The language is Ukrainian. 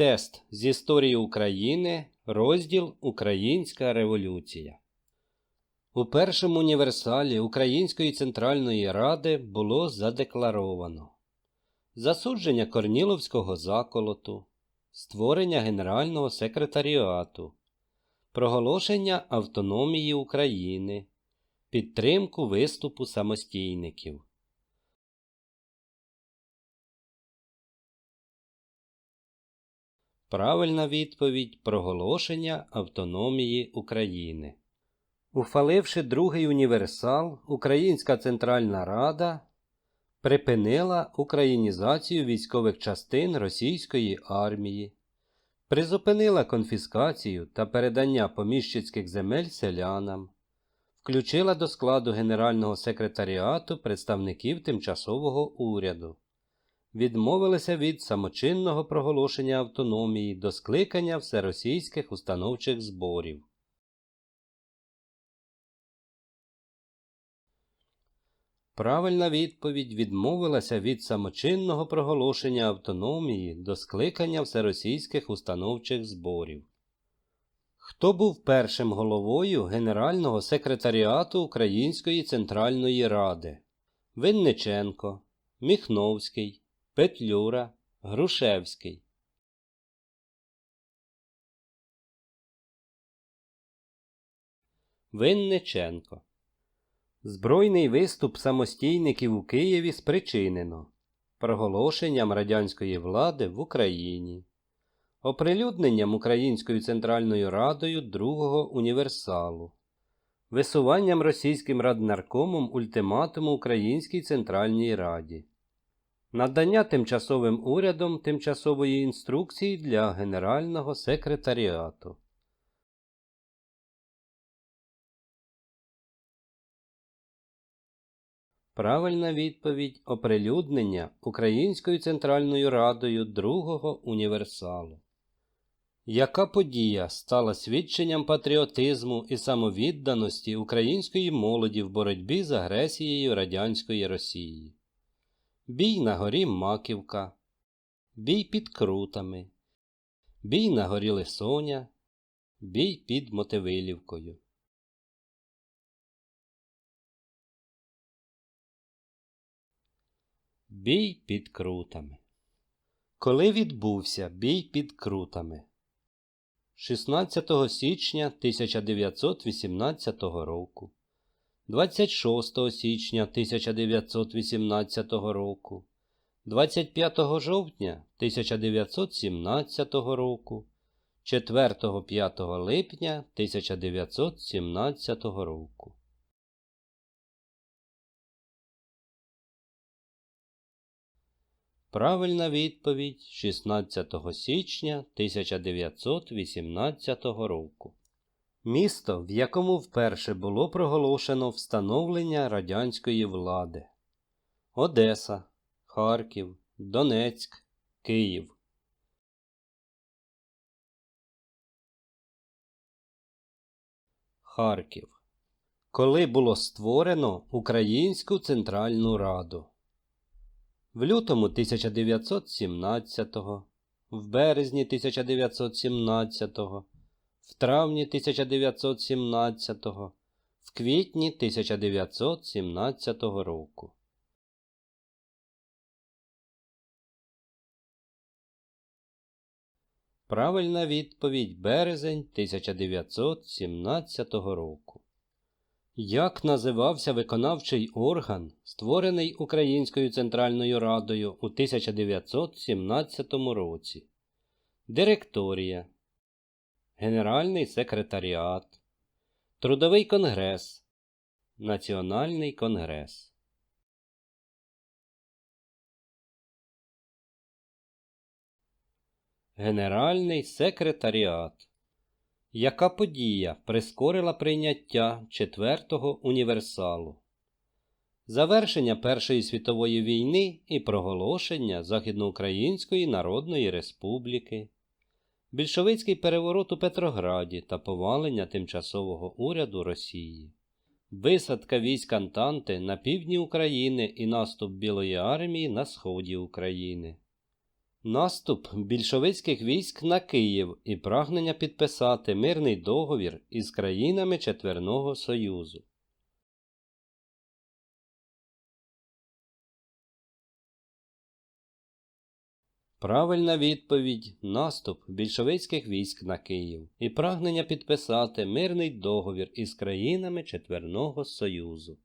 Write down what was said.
Тест з історії України, розділ Українська революція. У першому універсалі Української Центральної Ради було задекларовано засудження Корніловського заколоту, створення Генерального секретаріату, проголошення автономії України, підтримку виступу самостійників. Правильна відповідь проголошення автономії України. Ухваливши другий універсал, Українська Центральна Рада припинила українізацію військових частин російської армії, призупинила конфіскацію та передання поміщицьких земель селянам, включила до складу Генерального секретаріату представників тимчасового уряду відмовилися від самочинного проголошення автономії до скликання всеросійських установчих зборів. Правильна відповідь відмовилася від самочинного проголошення автономії до скликання всеросійських установчих зборів. Хто був першим головою Генерального секретаріату Української Центральної Ради? Винниченко, Міхновський, Петлюра, Грушевський. Винниченко. Збройний виступ самостійників у Києві спричинено проголошенням радянської влади в Україні, оприлюдненням Українською Центральною Радою Другого універсалу, висуванням російським раднаркомом ультиматуму Українській Центральній Раді. Надання тимчасовим урядом тимчасової інструкції для Генерального секретаріату. Правильна відповідь оприлюднення Українською Центральною Радою Другого універсалу. Яка подія стала свідченням патріотизму і самовідданості української молоді в боротьбі з агресією радянської Росії? Бій на горі Маківка, бій під крутами, бій на горі Лисоня, бій під Мотивилівкою. Бій під крутами. Коли відбувся бій під крутами? 16 січня 1918 року. 26 січня 1918 року, 25 жовтня 1917 року, 4-5 липня 1917 року. Правильна відповідь 16 січня 1918 року. Місто, в якому вперше було проголошено встановлення радянської влади Одеса, Харків, Донецьк, Київ. Харків. Коли було створено Українську Центральну Раду. В лютому 1917, в березні 1917 в травні 1917, в квітні 1917 року. Правильна відповідь березень 1917 року. Як називався виконавчий орган, створений Українською Центральною Радою у 1917 році? Директорія Генеральний секретаріат, Трудовий конгрес, Національний конгрес. Генеральний секретаріат. Яка подія прискорила прийняття четвертого універсалу? Завершення Першої світової війни і проголошення Західноукраїнської Народної Республіки більшовицький переворот у Петрограді та повалення тимчасового уряду Росії, висадка військ Антанти на півдні України і наступ Білої армії на сході України, Наступ більшовицьких військ на Київ і прагнення підписати мирний договір із країнами Четверного Союзу. Правильна відповідь наступ більшовицьких військ на Київ і прагнення підписати мирний договір із країнами Четверного Союзу.